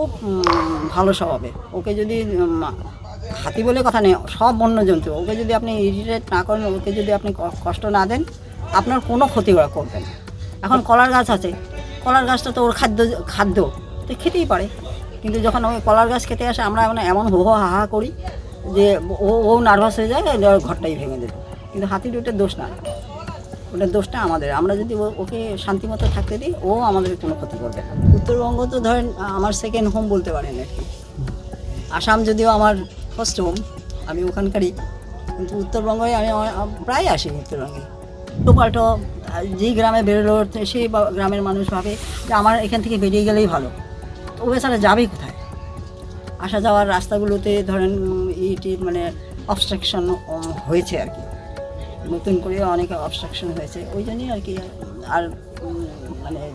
খুব ভালো স্বভাবে। ওকে যদি হাতি বলে কথা নেই, সব বন্য জন্তু ওকে যদি আপনি ইরিটেট না করেন, ওকে যদি আপনি কষ্ট না দেন, আপনার কোনো ক্ষতি ওরা করবে না। এখন কলার গাছ আছে। কলার গাছটা তো ওর খাদ্য খাদ্য, তো খেতেই পারে। কিন্তু যখন ওই কলার গাছ খেতে আসে, আমরা মানে এমন হো হো, হা হা করি যে ও ও নার্ভাস হয়ে যায় ঘরটাই ভেঙে দেবে। কিন্তু হাতির ওটার দোষ না ওটার দোষটা আমাদের। আমরা যদি ওকে শান্তিমতো থাকতে দিই, ও আমাদের কোনো ক্ষতি করবে উত্তরবঙ্গ তো ধরেন আমার সেকেন্ড হোম বলতে পারেন আর কি। আসাম যদিও আমার ফার্স্ট হোম আমি ওখানকারই। কিন্তু উত্তরবঙ্গে আমি প্রায় আসি উত্তরবঙ্গে। তো পাল্টো যেই গ্রামে বেরোলো সেই গ্রামের মানুষ ভাবে যে আমার এখান থেকে বেরিয়ে গেলেই ভালো। তো ও যাবেই কোথায়? আসা যাওয়ার রাস্তাগুলোতে ধরেন ইটি মানে অবস্ট্রাকশন হয়েছে আর কি। নতুন করে অনেক অবস্ট্রাকশন হয়েছে। ওই জন্যই আর কি, আর মানে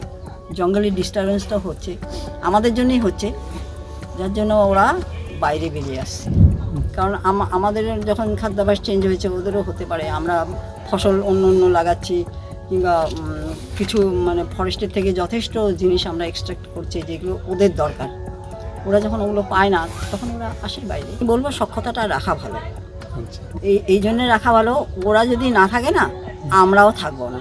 জঙ্গলের ডিস্টারবেন্সটা হচ্ছে। আমাদের জন্যই হচ্ছে, যার জন্য ওরা বাইরে বেরিয়ে আসছে। কারণ আম- আমাদের যখন খাদ্যাভ্যাস চেঞ্জ হয়েছে, ওদেরও হতে পারে। আমরা ফসল অন্য অন্য লাগাচ্ছি, কিংবা কিছু মানে ফরেস্টের থেকে যথেষ্ট জিনিস আমরা এক্সট্রাক্ট করছি, যেগুলো ওদের দরকার। ওরা যখন ওগুলো পায় না, তখন ওরা আসে বাইরে। বলব সক্ষতাটা রাখা ভালো। এই এই জন্য রাখা ভালো। ওরা যদি না থাকে না আমরাও থাকব না।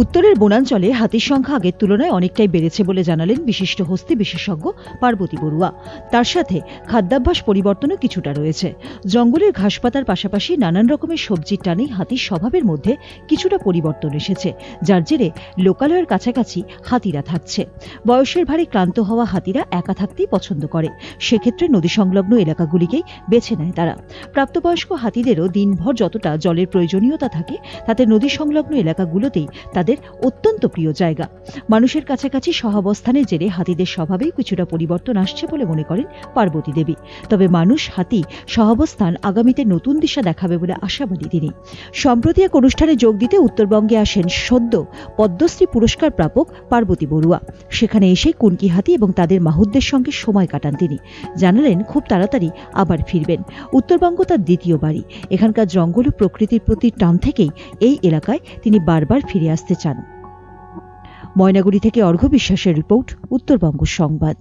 উত্তরের বনাঞ্চলে হাতির সংখ্যা আগের তুলনায় অনেকটাই বেড়েছে বলে জানালেন বিশিষ্ট হস্তি বিশেষজ্ঞ পার্বতী বড়ুয়া। তার সাথে খাদ্যাভ্যাস পরিবর্তনও কিছুটা রয়েছে। জঙ্গলের ঘাসপাতার পাশাপাশি নানান রকমের সবজির টানে হাতির স্বভাবের মধ্যে কিছুটা পরিবর্তন এসেছে, যার জেরে লোকালয়ের কাছাকাছি হাতিরা থাকছে। বয়সের ভারে ক্লান্ত হওয়া হাতিরা একা থাকতেই পছন্দ করে। সেক্ষেত্রে নদী সংলগ্ন এলাকাগুলিকেই বেছে নেয় তারা। প্রাপ্তবয়স্ক হাতিদেরও দিনভর যতটা জলের প্রয়োজনীয়তা থাকে, তাতে নদী সংলগ্ন এলাকাগুলোতেই তাদের অত্যন্ত প্রিয় জায়গা। মানুষের কাছাকাছি সহাবস্থানের জেরে হাতিদের স্বভাবেই কিছুটা পরিবর্তন আসছে বলে মনে করেন পার্বতী দেবী। তবে মানুষ, হাতি সহাবস্থান আগামীতে নতুন দিশা দেখাবে বলে আশাবাদী তিনি। সম্প্রতি এক অনুষ্ঠানে যোগ দিতে উত্তরবঙ্গে আসেন সদ্য পদ্মশ্রী পুরস্কার প্রাপক পার্বতী বড়ুয়া। সেখানে এসে কুনকি হাতি এবং তাদের মাহুতদের সঙ্গে সময় কাটান তিনি। জানালেন, খুব তাড়াতাড়ি আবার ফিরবেন। উত্তরবঙ্গ তার দ্বিতীয় বাড়ি। এখানকার জঙ্গল ও প্রকৃতির প্রতি টান থেকেই এই এলাকায় তিনি বারবার ফিরে আসতে চান। ময়নাগুড়ি থেকে অর্ঘ্য বিশ্বাসের রিপোর্ট উত্তরবঙ্গ সংবাদ।